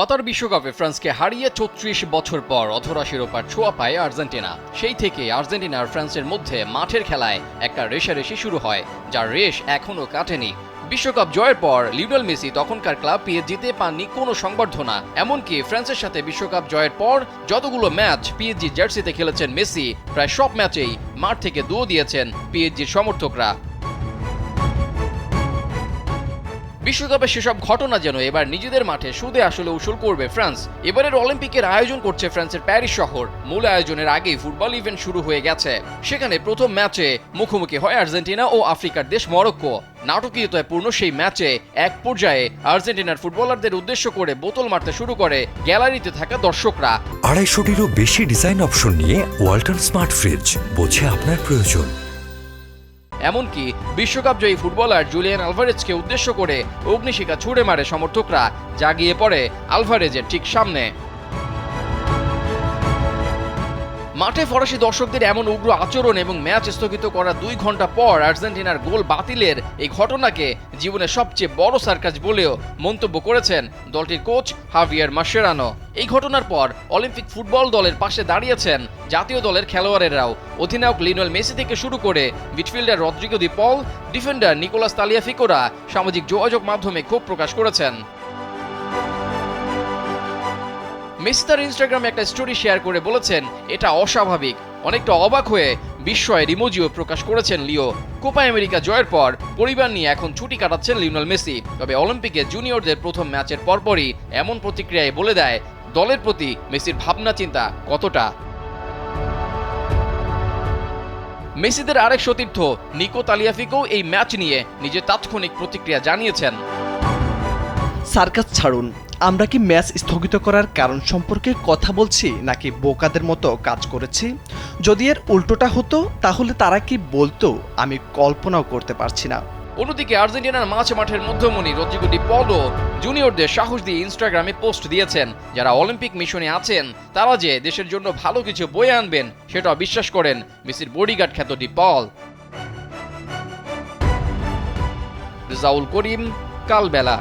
কাতার বিশ্বকাপে ফ্রান্সকে হারিয়ে চৌত্রিশ বছর পর অধরা শিরোপার ছোঁয়া পায় আর্জেন্টিনা। সেই থেকে আর্জেন্টিনা আর ফ্রান্সের মধ্যে মাঠের খেলায় একটা রেশারেশি শুরু হয়, যার রেশ এখনও কাটেনি। বিশ্বকাপ জয়ের পর লিওনেল মেসি তখনকার ক্লাব পিএসজিতে পাননি কোনো সংবর্ধনা। এমনকি ফ্রান্সের সাথে বিশ্বকাপ জয়ের পর যতগুলো ম্যাচ পিএসজি জার্সিতে খেলেছেন মেসি, প্রায় সব ম্যাচেই মাঠ থেকে দুও দিয়েছেন পিএসজির সমর্থকরা। বিশ্বকাপের সেসব ঘটনা যেন এবার নিজেদের মাঠে সুদে আসলে উসুল করবে ফ্রান্স। এবারের অলিম্পিকের আয়োজন করছে ফ্রান্সের প্যারিস শহর। মূল আয়োজনের আগেই ফুটবল ইভেন্ট শুরু হয়ে গেছে। সেখানে প্রথম ম্যাচে মুখোমুখি হয় আর্জেন্টিনা ও আফ্রিকার দেশ মরক্কো। নাটকীয়তায় পূর্ণ সেই ম্যাচে এক পর্যায়ে আর্জেন্টিনার ফুটবলারদের উদ্দেশ্য করে বোতল মারতে শুরু করে গ্যালারিতে থাকা দর্শকরা। আড়াইশোটিরও বেশি ডিজাইন অপশন নিয়ে ওয়ালটন স্মার্ট ফ্রিজ, বোঝে আপনার প্রয়োজন। এমনকি বিশ্বকাপ জয়ী ফুটবলার জুলিয়ান আলভারেজকে উদ্দেশ্য করে অগ্নিশিখা ছুড়ে মারে সমর্থকরা, জাগিয়ে পড়ে আলভারেজের ঠিক সামনে। মাঠে ফরাসি দর্শকদের এমন উগ্র আচরণ এবং ম্যাচ স্থগিত করার দুই ঘণ্টা পর আর্জেন্টিনার গোল বাতিলের এই ঘটনাকে জীবনের সবচেয়ে বড় সার্কাস বলেও মন্তব্য করেছেন দলটির কোচ হাভিয়ার মাসেরানো। এই ঘটনার পর অলিম্পিক ফুটবল দলের পাশে দাঁড়িয়েছেন জাতীয় দলের খেলোয়াড়েরাও। অধিনায়ক লিওনেল মেসি থেকে শুরু করে midfielder Rodrigo de Paul, defender Nicolas তালিয়াফিকোরা সামাজিক যোগাযোগ মাধ্যমে ক্ষোভ প্রকাশ করেছেন। মেসি তার ইনস্টাগ্রামে একটা স্টোরি শেয়ার করে বলেছেন, এটা অস্বাভাবিক। অনেকটা অবাক হয়ে বিস্ময়ের ইমোজিও প্রকাশ করেছেন লিও। কোপা আমেরিকা জয়ের পর পরিবার নিয়ে এখন ছুটি কাটাচ্ছেন লিওনেল মেসি। তবে অলিম্পিকে জুনিয়রদের প্রথম ম্যাচের পরপরই এমন প্রতিক্রিয়ায় বলে দেয়, দলের প্রতি মেসির ভাবনা চিন্তা কতটা। মেসিদের আরেক সতীর্থ নিকো তালিয়াফিকো এই ম্যাচ নিয়ে নিজের তাৎক্ষণিক প্রতিক্রিয়া জানিয়েছেন। সার্কাস ছাড়ুন। আমরা কি ম্যাচ স্থগিত করার কারণ সম্পর্কে কথা বলছি, নাকি বোকাদের মতো কাজ করেছি? যদি এর উল্টোটা হতো, তাহলে তারা কি বলতো, আমি কল্পনাও করতে পারছি না। অন্যদিকে আর্জেন্টিনার মাঝ মাঠের মধ্যমণি রদ্রিগো ডি পলো জুনিয়রদের সাহস দিয়ে ইনস্টাগ্রামে পোস্ট দিয়েছেন। যারা অলিম্পিক মিশনে আছেন, তারা যে দেশের জন্য ভালো কিছু বয়ে আনবেন সেটা বিশ্বাস করেন মিসির বডিগার্ড খ্যাত ডি পল রিজাউল করিম, কালবেলা।